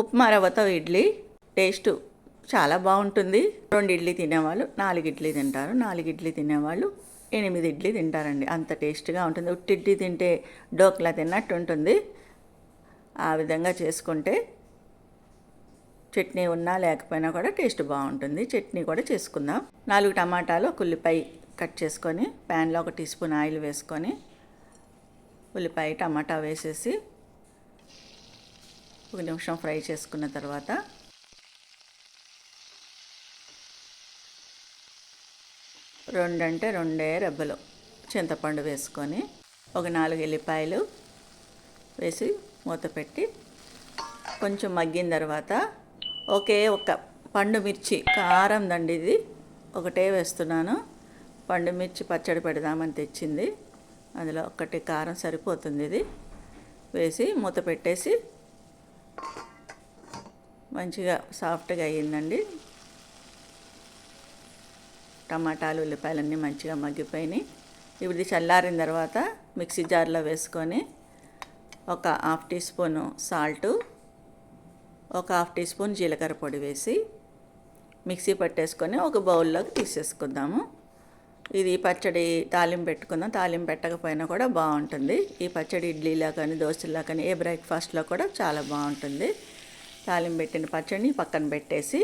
ఉప్మా రవ్వతో ఇడ్లీ టేస్ట్ చాలా బాగుంటుంది. రెండు ఇడ్లీ తినేవాళ్ళు నాలుగు ఇడ్లీ తింటారు. నాలుగు ఇడ్లీ తినేవాళ్ళు ఎనిమిది ఇడ్లీ తింటారండి. అంత టేస్ట్గా ఉంటుంది. ఉట్టి ఇడ్లీ తింటే డోక్లా తిన్నట్టు ఉంటుంది. ఆ విధంగా చేసుకుంటే చట్నీ ఉన్నా లేకపోయినా కూడా టేస్ట్ బాగుంటుంది. చట్నీ కూడా చేసుకుందాం. నాలుగు టమాటాలు ఒక ఉల్లిపాయ కట్ చేసుకొని ప్యాన్లో ఒక టీ స్పూన్ ఆయిల్ వేసుకొని ఉల్లిపాయ టమాటా వేసేసి ఒక నిమిషం ఫ్రై చేసుకున్న తర్వాత రెండంటే రెండే రెబ్బలు చింతపండు వేసుకొని ఒక నాలుగు ఎల్లిపాయలు వేసి మూత పెట్టి కొంచెం మగ్గిన తర్వాత ఒకే ఒక పండు మిర్చి కారం దండి ఇది. ఒకటే వేస్తున్నాను. పండు మిర్చి పచ్చడి పెడదామని తెచ్చింది. అందులో ఒకటి కారం సరిపోతుంది ఇది. వేసి మూత పెట్టేసి మంచిగా సాఫ్ట్గా అయ్యిందండి. టమాటాలు ఉల్లిపాయలన్నీ మంచిగా మగ్గిపోయినాయి. ఇప్పుడు ఇది చల్లారిన తర్వాత మిక్సీ జార్లో వేసుకొని ఒక హాఫ్ టీ స్పూను సాల్టు ఒక హాఫ్ టీ స్పూన్ జీలకర్ర పొడి వేసి మిక్సీ పట్టేసుకొని ఒక బౌల్లోకి తీసేసుకుందాము. ఇది పచ్చడి తాలింపు పెట్టుకుందాం. తాలింపు పెట్టకపోయినా కూడా బాగుంటుంది. ఈ పచ్చడి ఇడ్లీలో కానీ దోశల్లో కానీ ఏ బ్రేక్ఫాస్ట్లో కూడా చాలా బాగుంటుంది. తాలింపు పెట్టిన పచ్చడిని పక్కన పెట్టేసి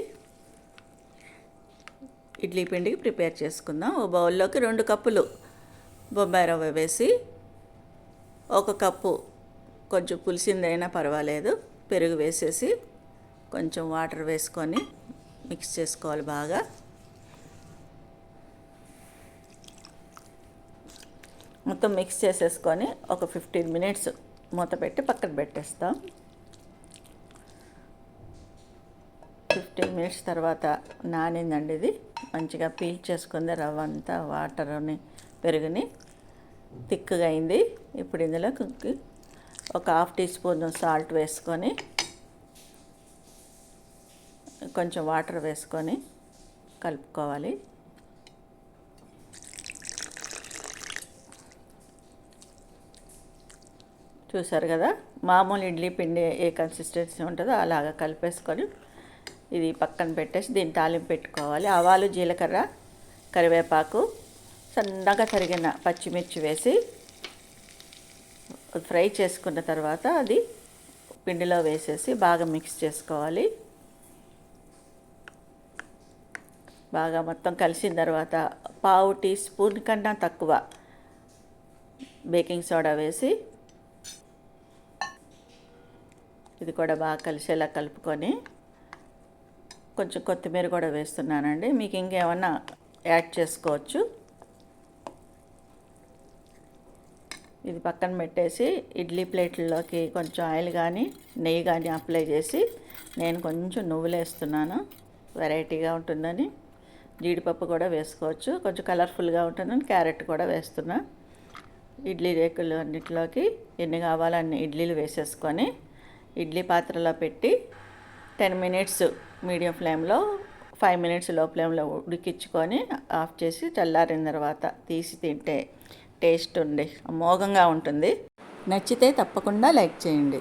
ఇడ్లీ పిండికి ప్రిపేర్ చేసుకుందాం. ఓ బౌల్లోకి రెండు కప్పులు బొంబాయి రవ్వ వేసి ఒక కప్పు కొంచెం పులిసిందైనా పర్వాలేదు. పెరుగు వేసేసి కొంచెం వాటర్ వేసుకొని మిక్స్ చేసుకోవాలి బాగా. మొత్తం మిక్స్ చేసేసుకొని ఒక ఫిఫ్టీన్ మినిట్స్ మూత పెట్టి పక్కన పెట్టేస్తాం. ఫిఫ్టీన్ మినిట్స్ తర్వాత నానిందండి ఇది. మంచిగా పీల్ చేసుకుంది రవ్వ అంతా వాటర్ని పెరుగుని థిక్గా అయింది. ఇప్పుడు ఇందులో ఒక హాఫ్ టీ స్పూన్ సాల్ట్ వేసుకొని కొంచెం వాటర్ వేసుకొని కలుపుకోవాలి. చూసారు కదా మామూలు ఇడ్లీ పిండి ఏ కన్సిస్టెన్సీ ఉంటుందో అలాగా కలిపేసుకొని ఇది పక్కన పెట్టేసి దీన్ని తాలింపు పెట్టుకోవాలి. ఆవాలు జీలకర్ర కరివేపాకు సన్నగా తరిగిన పచ్చిమిర్చి వేసి ఫ్రై చేసుకున్న తర్వాత అది పిండిలో వేసేసి బాగా మిక్స్ చేసుకోవాలి. బాగా మొత్తం కలిసిన తర్వాత పావు టీ స్పూన్ కన్నా తక్కువ బేకింగ్ సోడా వేసి ఇది కూడా బాగా కలిసేలా కలుపుకొని కొంచెం కొత్తిమీర కూడా వేస్తున్నానండి. మీకు ఇంకేమన్నా యాడ్ చేసుకోవచ్చు. ఇది పక్కన పెట్టేసి ఇడ్లీ ప్లేట్లలోకి కొంచెం ఆయిల్ కానీ నెయ్యి కానీ అప్లై చేసి నేను కొంచెం నువ్వులు వేస్తున్నాను వెరైటీగా ఉంటుందని. జీడిపప్పు కూడా వేసుకోవచ్చు. కొంచెం కలర్ఫుల్గా ఉంటుందని క్యారెట్ కూడా వేస్తున్నా. ఇడ్లీ రేకులు అన్నిటిలోకి ఎన్ని కావాలో అన్ని ఇడ్లీలు వేసేసుకొని ఇడ్లీ పాత్రలో పెట్టి టెన్ మినిట్స్ మీడియం ఫ్లేమ్లో ఫైవ్ మినిట్స్లో ఫ్లేమ్లో ఉడికించుకొని ఆఫ్ చేసి చల్లారిన తర్వాత తీసి తింటే టేస్ట్ ఉండి అమోఘంగా ఉంటుంది. నచ్చితే తప్పకుండా లైక్ చేయండి.